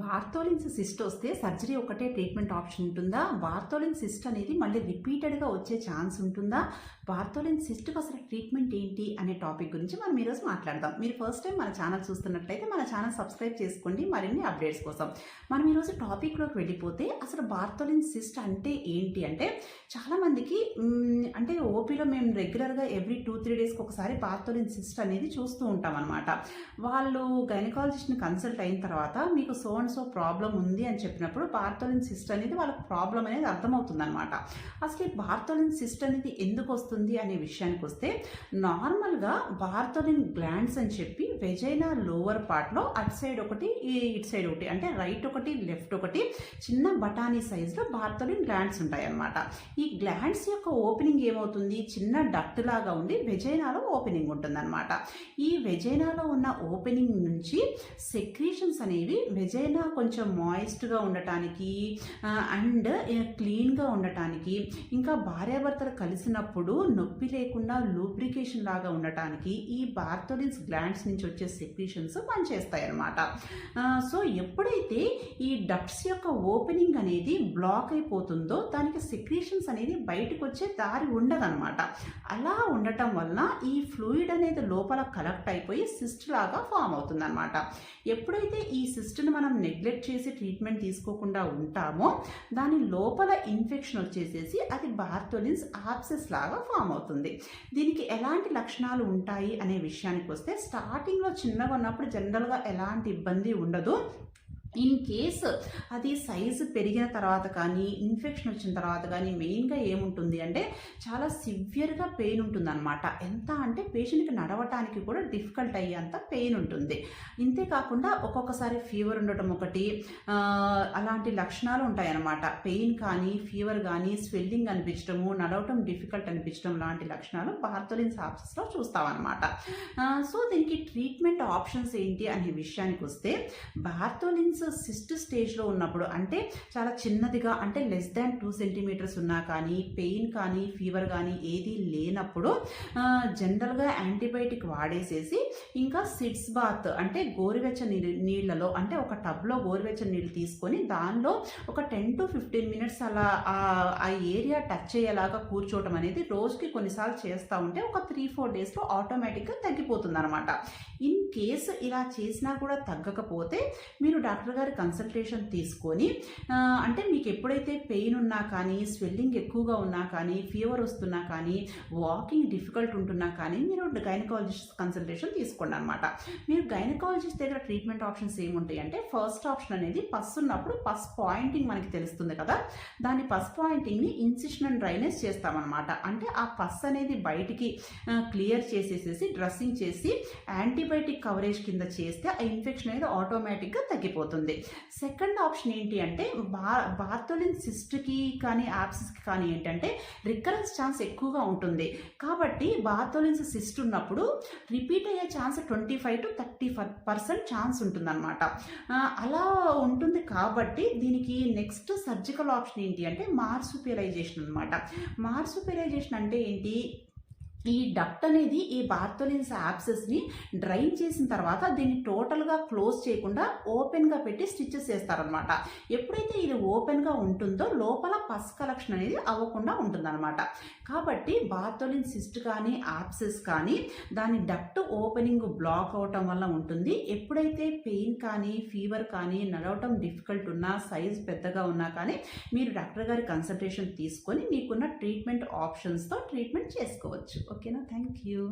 బార్తోలిన్స్ cyst వస్తే surgery ఒకటే treatment option ఉంటుందా? బార్తోలిన్ సిస్ట్ అనేది మళ్ళీ రిపీటెడ్గా వచ్చే ఛాన్స్ ఉంటుందా? బార్తోలిన్ సిస్ట్కి అసలు ట్రీట్మెంట్ ఏంటి అనే టాపిక్ గురించి మనం ఈరోజు మాట్లాడదాం. మీరు ఫస్ట్ టైం మన ఛానల్ చూస్తున్నట్లయితే మన ఛానల్ సబ్స్క్రైబ్ చేసుకోండి. మరిన్ని అప్డేట్స్ కోసం మనం ఈరోజు టాపిక్లోకి వెళ్ళిపోతే అసలు బార్తోలిన్ సిస్ట్ అంటే ఏంటి అంటే చాలామందికి అంటే ఓపీలో మేము రెగ్యులర్గా ఎవ్రీ టూ త్రీ డేస్కి ఒకసారి బార్తోలిన్ సిస్ట్ అనేది చూస్తూ ఉంటాం అనమాట వాళ్ళు గైనకాలజిస్ట్ని కన్సల్ట్ అయిన తర్వాత మీకు సో అండ్ సో ప్రాబ్లం ఉంది అని చెప్పినప్పుడు బార్తోలిన్ సిస్ట్ అనేది వాళ్ళకి ప్రాబ్లం అనేది అర్థమవుతుంది అనమాట అసలు ఈ బార్తోలిన్ సిస్ట్ అనేది ఎందుకు వస్తుంది? అనే విషయానికి వస్తే నార్మల్గా బార్తోలిన్ గ్లాండ్స్ అని చెప్పి వెజైనా లోవర్ పార్ట్లో అటు సైడ్ ఒకటి ఇటు సైడ్ ఒకటి అంటే రైట్ ఒకటి లెఫ్ట్ ఒకటి చిన్న బఠానీ సైజులో బార్తోలిన్ గ్లాండ్స్ ఉంటాయి అన్నమాట ఈ గ్లాండ్స్ యొక్క ఓపెనింగ్ ఏమవుతుంది? చిన్న డక్ట్ లాగా ఉండి వెజైనాలో ఓపెనింగ్ ఉంటుందన్నమాట. ఈ వెజైనాలో ఉన్న ఓపెనింగ్ నుంచి సెక్రీషన్స్ అనేవి వెజైనా కొంచెం మాయిస్ట్గా ఉండటానికి అండ్ క్లీన్గా ఉండటానికి ఇంకా భార్యాభర్తలు కలిసినప్పుడు నొప్పి లేకుండా లూబ్రికేషన్ లాగా ఉండటానికి ఈ బార్థోలిన్స్ గ్లాండ్స్ నుంచి వచ్చే సెక్రీషన్స్ పనిచేస్తాయి అన్నమాట సో ఎప్పుడైతే ఈ డక్ట్స్ యొక్క ఓపెనింగ్ అనేది బ్లాక్ అయిపోతుందో దానికి సెక్రీషన్స్ అనేది బయటకు వచ్చే దారి ఉండదన్నమాట. అలా ఉండటం వలన ఈ ఫ్లూయిడ్ అనేది లోపల కలెక్ట్ అయిపోయి సిస్ట్ లాగా ఫామ్ అవుతుందన్నమాట. ఎప్పుడైతే ఈ సిస్ట్ని మనం నెగ్లెక్ట్ చేసి ట్రీట్మెంట్ తీసుకోకుండా ఉంటామో దాని లోపల ఇన్ఫెక్షన్ వచ్చేసేసి అది బార్థోలిన్స్ ఆప్సెస్ లాగా ఫామ్ అవుతుంది. దీనికి ఎలాంటి లక్షణాలు ఉంటాయి అనే విషయానికి వస్తే స్టార్టింగ్లో చిన్నగా ఉన్నప్పుడు జనరల్గా ఎలాంటి ఇబ్బంది ఉండదు. ఇన్ కేస్ అది సైజు పెరిగిన తర్వాత కానీ ఇన్ఫెక్షన్ వచ్చిన తర్వాత కానీ మెయిన్గా ఏముంటుంది అంటే చాలా సివియర్గా పెయిన్ ఉంటుంది అనమాట ఎంత అంటే పేషెంట్కి నడవటానికి కూడా డిఫికల్ట్ అయ్యేంత పెయిన్ ఉంటుంది. ఇంతే కాకుండా ఒక్కొక్కసారి ఫీవర్ ఉండటం ఒకటి అలాంటి లక్షణాలు ఉంటాయన్నమాట. పెయిన్ కానీ ఫీవర్ కానీ స్వెల్లింగ్ అనిపించడము నడవటం డిఫికల్ట్ అనిపించడం లాంటి లక్షణాలు బార్థోలిన్స్ సాప్సెస్లో చూస్తామన్నమాట. సో దీనికి ట్రీట్మెంట్ ఆప్షన్స్ ఏంటి అనే విషయానికి వస్తే బార్థోలిన్స్ సిస్ట్ స్టేజ్లో ఉన్నప్పుడు అంటే చాలా చిన్నదిగా అంటే లెస్ దాన్ టూ సెంటీమీటర్స్ ఉన్నా కానీ పెయిన్ కానీ ఫీవర్ కానీ ఏది లేనప్పుడు జనరల్గా యాంటీబయాటిక్ వాడేసేసి ఇంకా సిడ్స్ బాత్ అంటే గోరువెచ్చ నీళ్ళలో అంటే ఒక టబ్లో గోరువెచ్చని నీళ్ళు తీసుకొని దానిలో ఒక టెన్ టు ఫిఫ్టీన్ మినిట్స్ అలా ఆ- ఆ ఏరియా టచ్ అయ్యేలాగా కూర్చోవటం అనేది రోజుకి కొన్నిసార్లు చేస్తూ ఉంటే ఒక త్రీ ఫోర్ డేస్లో ఆటోమేటిక్గా తగ్గిపోతుంది అనమాట ఇన్ కేసు ఇలా చేసినా కూడా తగ్గకపోతే మీరు డాక్టర్ గారి కన్సల్టేషన్ తీసుకొని అంటే మీకు ఎప్పుడైతే పెయిన్ ఉన్నా కానీ స్వెల్లింగ్ ఎక్కువగా ఉన్నా కానీ ఫీవర్ వస్తున్నా కానీ వాకింగ్ డిఫికల్ట్ ఉంటున్నా కానీ మీరు గైనకాలజిస్ట్ కన్సల్టేషన్ తీసుకోండి అనమాట మీరు గైనకాలజిస్ట్ దగ్గర ట్రీట్మెంట్ ఆప్షన్స్ ఏముంటాయి అంటే ఫస్ట్ ఆప్షన్ అనేది పస్ ఉన్నప్పుడు పస్ పాయింటింగ్ మనకి తెలుస్తుంది కదా. దాని పస్ పాయింటింగ్ని ఇన్సిషన్ అండ్ డ్రైనేజ్ చేస్తామన్నమాట. అంటే ఆ పస్ అనేది బయటికి క్లియర్ చేసేసేసి డ్రెస్సింగ్ చేసి యాంటీబయాటిక్ కవరేజ్ కింద చేస్తే ఆ ఇన్ఫెక్షన్ అనేది ఆటోమేటిక్గా తగ్గిపోతుంది. సెకండ్ ఆప్షన్ ఏంటి అంటే బా బార్తోలిన్ సిస్ట్కి కానీ యాప్సిస్కి కానీ ఏంటంటే రికరెన్స్ ఛాన్స్ ఎక్కువగా ఉంటుంది. కాబట్టి బార్థోలిన్స్ సిస్ట్ ఉన్నప్పుడు రిపీట్ అయ్యే chance twenty five to thirty percent chance ఉంటుందన్నమాట అలా ఉంటుంది కాబట్టి దీనికి నెక్స్ట్ సర్జికల్ ఆప్షన్ ఏంటి అంటే మార్సుపియలైజేషన్ అనమాట మార్సుపియలైజేషన్ అంటే ఏంటి? ఈ డక్ట్ అనేది ఈ బార్థోలిన్స్ యాప్సెస్ని డ్రైన్ చేసిన తర్వాత దీన్ని టోటల్గా క్లోజ్ చేయకుండా ఓపెన్గా పెట్టి స్టిచ్చెస్ చేస్తారనమాట ఎప్పుడైతే ఇది ఓపెన్గా ఉంటుందో లోపల పస్ కలెక్షన్ అనేది అవ్వకుండా ఉంటుందన్నమాట. కాబట్టి బార్థోలిన్ సిస్ట్ కానీ యాప్సెస్ కానీ దాని డక్ట్ ఓపెనింగ్ బ్లాక్ అవటం వల్ల ఉంటుంది. ఎప్పుడైతే పెయిన్ కానీ ఫీవర్ కానీ నడవటం డిఫికల్ట్ ఉన్నా సైజ్ పెద్దగా ఉన్నా కానీ మీరు డాక్టర్ గారి కన్సల్టేషన్ తీసుకొని మీకున్న ట్రీట్మెంట్ ఆప్షన్స్తో ట్రీట్మెంట్ చేసుకోవచ్చు. ಓಕೆನಾ ಥ್ಯಾಂಕ್ ಯು